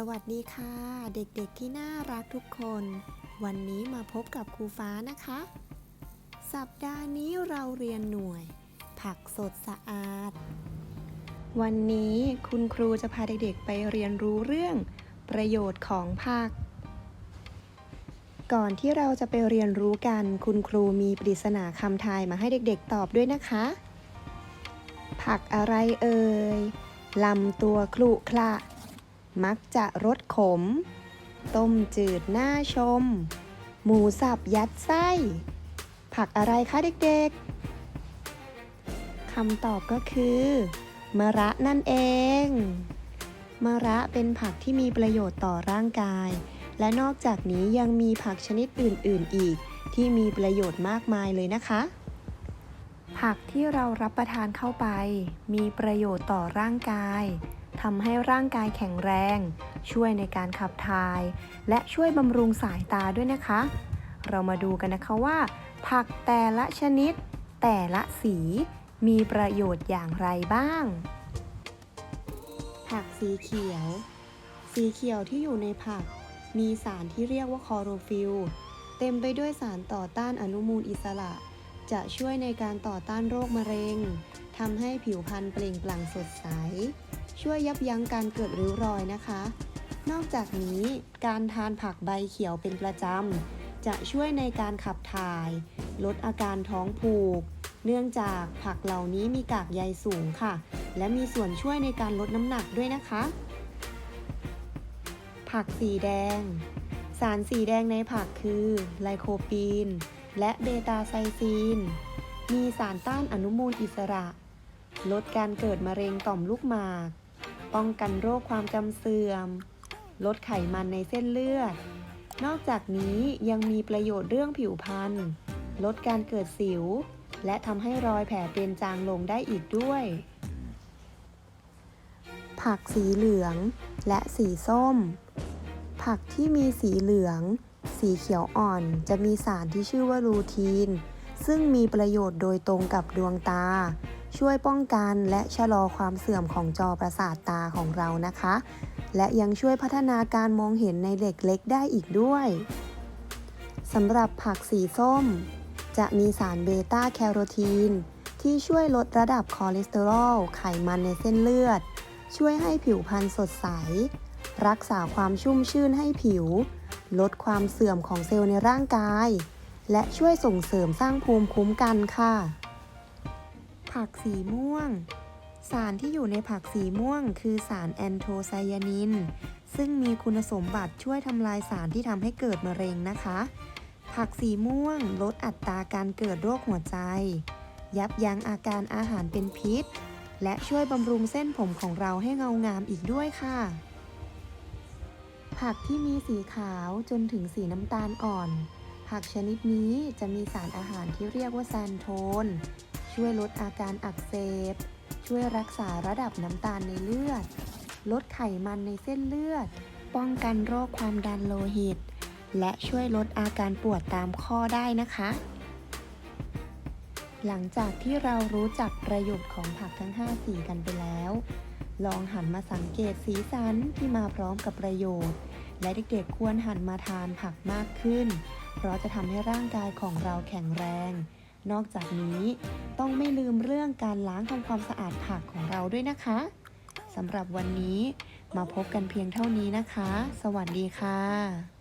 สวัสดีค่ะ เด็กๆที่น่ารักทุกคน วันนี้มาพบกับครูฟ้านะคะ สัปดาห์นี้เราเรียนหน่วย ผักสดสะอาด วันนี้คุณครูจะพาเด็กๆไปเรียนรู้เรื่อง ประโยชน์ของผัก ก่อนที่เราจะไปเรียนรู้กัน คุณครูมีปริศนาคำทายมาให้เด็กๆตอบด้วยนะคะ ผักอะไรเอ่ยลำตัวคลุคละ มักจะรสขม ต้มจืดหน้าชม หมูสับยัดไส้ ผักอะไรคะเด็กๆ คำตอบก็คือมะระนั่นเองมะระเป็นผักที่มีประโยชน์ต่อร่างกาย และนอกจากนี้ยังมีผักชนิดอื่น ๆ อีก ที่มีประโยชน์มากมายเลยนะคะ ผักที่เรารับประทานเข้าไป มีประโยชน์ต่อร่างกาย ทำให้ร่างกายแข็งแรง ช่วยในการขับถ่าย และช่วยบำรุงสายตาด้วยนะคะ เรามาดูกันนะคะว่า ผักแต่ละชนิด แต่ละสี มีประโยชน์อย่างไรบ้าง ผักสีเขียว สีเขียวที่อยู่ในผัก มีสารที่เรียกว่าคอโรฟิลเต็มไปด้วยสารต่อต้านอนุมูลอิสระ จะช่วยในการต่อต้านโรคมะเร็งทำให้ผิวพรรณเปล่งปลั่งสดใส ช่วยยับยั้งการเกิดริ้วรอยนะคะ นอกจากนี้การทานผักใบเขียวเป็นประจำจะช่วยในการขับถ่าย ลดอาการท้องผูก เนื่องจากผักเหล่านี้มีกากใยสูงค่ะ และมีส่วนช่วยในการลดน้ำหนักด้วยนะคะ ผักสีแดง สารสีแดงในผักคือไลโคปีน และเบตาไซซีน มีสารต้านอนุมูลอิสระลดการเกิดมะเร็งต่อมลูกหมาก ป้องกันโรคความจำเสื่อม ลดไขมันในเส้นเลือด นอกจากนี้ยังมีประโยชน์เรื่องผิวพรรณ ลดการเกิดสิว และทำให้รอยแผลเป็นจางลงได้อีกด้วย ผักสีเหลืองและสีส้ม ผักที่มีสีเหลือง สีเขียวอ่อนจะมีสารที่ชื่อว่าลูทีน ซึ่งมีประโยชน์โดยตรงกับดวงตา ช่วยป้องกันและชะลอความเสื่อมของจอประสาทตาของเรานะคะ และยังช่วยพัฒนาการมองเห็นในเด็กเล็กได้อีกด้วยสำหรับผักสีส้ม จะมีสารเบต้าแคโรทีน ที่ช่วยลดระดับคอเลสเตอรอลไขมันในเส้นเลือด ช่วยให้ผิวพรรณสดใส รักษาความชุ่มชื่นให้ผิว ลดความเสื่อมของเซลล์ในร่างกาย และช่วยส่งเสริมสร้างภูมิคุ้มกันค่ะ ผักสีม่วง สารที่อยู่ในผักสีม่วง คือสารแอนโทไซยานิน ซึ่งมีคุณสมบัติช่วยทำลายสารที่ทำให้เกิดมะเร็งนะคะ ผักสีม่วงลดอัตราการเกิดโรคหัวใจ ยับยั้งอาการอาหารเป็นพิษ และช่วยบำรุงเส้นผมของเราให้เงางามอีกด้วยค่ะ ผักที่มีสีขาวจนถึงสีน้ำตาลอ่อนผักชนิดนี้จะมีสารอาหารที่เรียกว่าแซนโทน ช่วยลดอาการอักเสบ ช่วยรักษาระดับน้ำตาลในเลือด ลดไขมันในเส้นเลือด ป้องกันโรคความดันโลหิต และช่วยลดอาการปวดตามข้อได้นะคะ หลังจากที่เรารู้จักประโยชน์ของผักทั้ง 5 สีกันไปแล้ว ลองหันมาสังเกตสีสันที่มาพร้อมกับประโยชน์ และเด็กๆควรหันมาทานผักมากขึ้น เพราะจะทำให้ร่างกายของเราแข็งแรง นอกจากนี้ต้องไม่ลืมเรื่องการล้างทำความสะอาดผักของเราด้วยนะคะสำหรับวันนี้มาพบกันเพียงเท่านี้นะคะ สวัสดีค่ะ